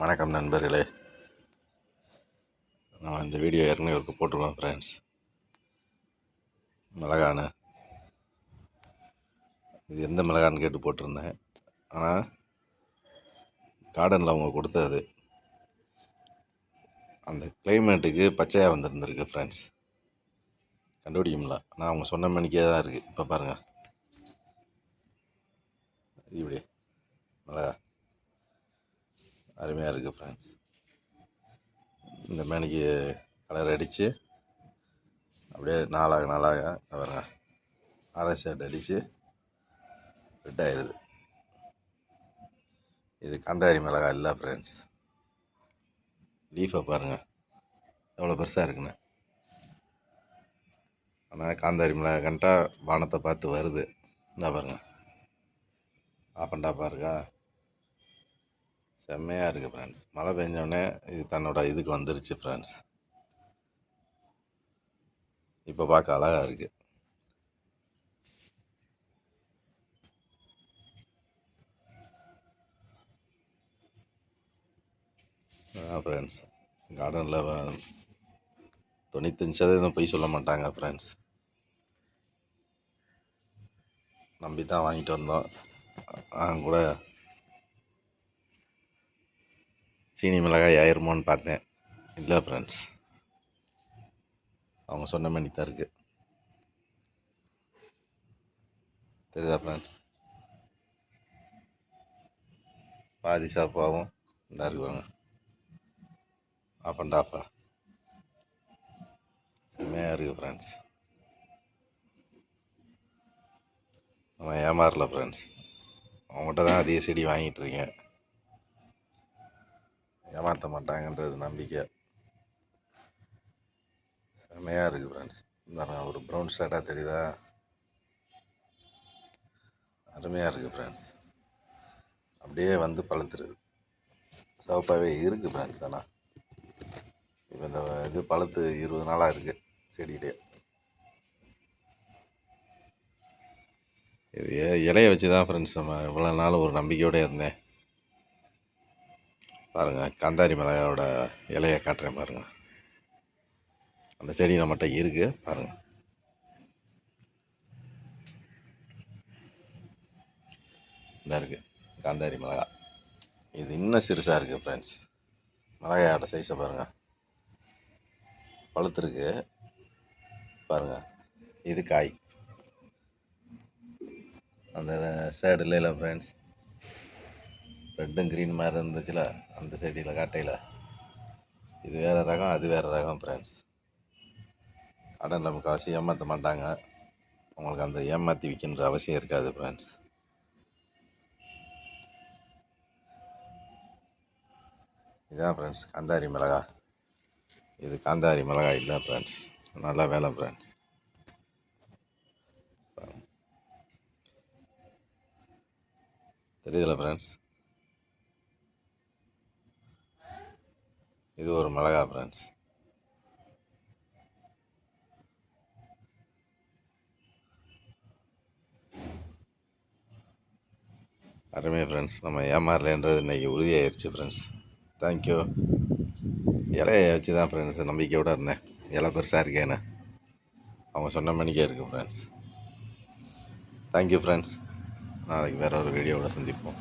வணக்கம் நண்பர்களே. நான் இந்த வீடியோ ஏற்கனவே ஒருக்கு போட்டிருக்கோம் ஃப்ரெண்ட்ஸ் மிளகான்னு இது எந்த மிளகான்னு கேட்டு போட்டிருந்தேன். ஆனால் கார்டனில் அவங்க கொடுத்தது. அந்த கிளைமேட்டுக்கு பச்சையாக வந்துருந்துருக்கு ஃப்ரெண்ட்ஸ் கண்டுபிடிக்கும்ல. ஆனால் அவங்க சொன்ன மணிக்கே தான் இருக்குது இப்போ பாருங்கள் இப்படி மிளகா. அருமையாக இருக்குது ஃப்ரெண்ட்ஸ் இந்த மேனிக்கு கலர் அடித்து அப்படியே நாளாக நாளாக இங்க பாருங்க அரை ஷர்ட் அடித்து ரெட் ஆயிடுது இது காந்தாரி மிளகா இல்லை ஃப்ரெண்ட்ஸ் லீஃபை பாருங்கள் எவ்வளோ பெருசாக இருக்குன்னு. ஆனால் காந்தாரி மிளகா கண்டா வானத்தை பார்த்து வருது. இந்த பாருங்கள் ஆஃப் அண்ட் ஆஃபாக இருக்கா செம்மையாக இருக்குது ஃப்ரெண்ட்ஸ் மழை பெஞ்சோடனே இது தன்னோட இதுக்கு வந்துருச்சு ஃப்ரெண்ட்ஸ் இப்போ பார்க்க அழகாக இருக்குது ஃப்ரெண்ட்ஸ் கார்டனில் தொண்ணூத்தஞ்சு சதவீதம் பொய் சொல்ல மாட்டாங்க ஃப்ரெண்ட்ஸ் நம்பி தான் வாங்கிட்டு வந்தோம். அவங்க கூட சீனி மிளகாய் ஆயிருமோன்னு பார்த்தேன். இல்லை ஃப்ரெண்ட்ஸ் அவங்க சொன்ன மாதிரி தான் இருக்குது தெரியுதா ஃப்ரெண்ட்ஸ் பாதி சாப்பாவும் இதாக இருக்குவாங்க. ஆஃப் அண்ட் ஆஃபா செம்மையாக இருக்குது ஃப்ரெண்ட்ஸ் நம்ம ஏமாறல ஃப்ரெண்ட்ஸ் அவங்ககிட்ட தான் அதிக செடி வாங்கிட்டு இருக்கேன். ஏமாற்ற மாட்டாங்கன்றது நம்பிக்கை. செம்மையாக இருக்குது ஃப்ரெண்ட்ஸ் இந்த ஒரு ப்ரௌன் ஷர்ட்டாக தெரியுதா? அருமையாக இருக்குது ஃப்ரெண்ட்ஸ் அப்படியே வந்து பழுத்துருது. சிவப்பாகவே இருக்குது ஃப்ரெண்ட்ஸ் ஆனால் இப்போ இந்த இது பழுத்து இருபது நாளாக இருக்குது செடியிலே. இது இலையை வச்சு தான் ஃப்ரெண்ட்ஸ் நம்ம இவ்வளோ நாள் ஒரு நம்பிக்கையோடு இருந்தேன். பாருங்கள் காந்தாரி மிளகாயோட இலையை காட்டுறேன் பாருங்கள் அந்த செடி நம்மகிட்ட இருக்குது பாருங்கள் இதாக இருக்குது காந்தாரி மிளகா. இது இன்னும் சிறுசாக இருக்குது ஃப்ரெண்ட்ஸ் மிளகாயோட சைஸை பாருங்கள் பழுத்துருக்கு. பாருங்கள் இது காய். அந்த சைடு இல்லைல்ல ஃப்ரெண்ட்ஸ் ரெட்டும் க்ரீன் மாதிரி இருந்துச்சுல அந்த செடியில் காட்டையில். இது வேறு ரகம் அது வேறு ரகம் ஃப்ரெண்ட்ஸ் கடன் நமக்கு அவசியம் ஏமாற்ற மாட்டாங்க. உங்களுக்கு அந்த ஏமாற்றி விற்கின்ற அவசியம் இருக்காது ஃப்ரெண்ட்ஸ் இதான் ஃப்ரெண்ட்ஸ் காந்தாரி மிளகா. இது காந்தாரி மிளகா இல்லை ஃப்ரெண்ட்ஸ் நல்லா வேலை ஃப்ரெண்ட்ஸ் தெரியுதுல ஃப்ரெண்ட்ஸ் இது ஒரு மிளகா ஃப்ரெண்ட்ஸ் அருமை ஃப்ரெண்ட்ஸ் நம்ம ஏமாறலைன்றது இன்றைக்கி உறுதியாயிருச்சு ஃப்ரெண்ட்ஸ் தேங்க்யூ இலைய வச்சு தான் ஃப்ரெண்ட்ஸ் நம்பிக்கையோடு இருந்தேன். இலை பெருசாக இருக்கேன்னு. அவங்க சொன்ன மணிக்கே இருக்குது ஃப்ரெண்ட்ஸ் தேங்க்யூ ஃப்ரெண்ட்ஸ் நாளைக்கு வேறு ஒரு வீடியோவோட சந்திப்போம்.